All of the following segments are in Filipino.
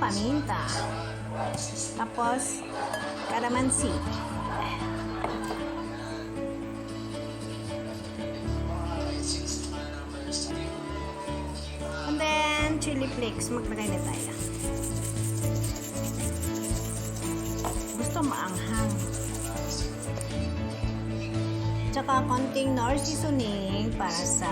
paminta. Tapos, kalamansi. And then, chili flakes. Maglagay na tayo. Gusto maanghang. Tsaka konting nor seasoning para sa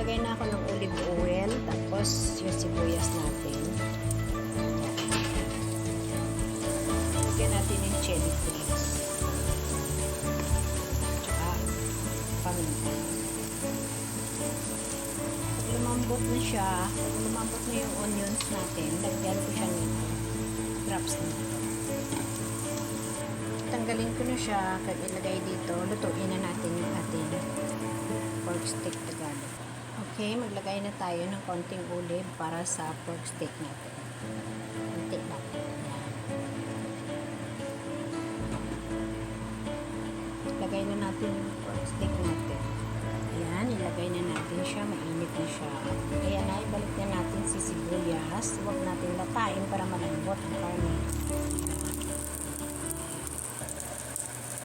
Naglagay na ako ng olive oil. Tapos yung sibuyas natin. Lagyan natin yung chili flakes. Tsaka paminta. Pag lumambot na siya, lumambot na yung onions natin, lagyan ko siya ng drops nito. Tanggalin ko na siya, kag ilagay dito, lutuin na natin yung ating pork Tagalog. Okay, maglagay na tayo ng konting olive para sa pork steak natin. Kunti lang. Lagay na natin yung pork steak natin. Ayan, ilagay na natin siya. Mainit na siya. Kaya na, ibalik na natin si sibuyas. Huwag natin latain para malambot ang karne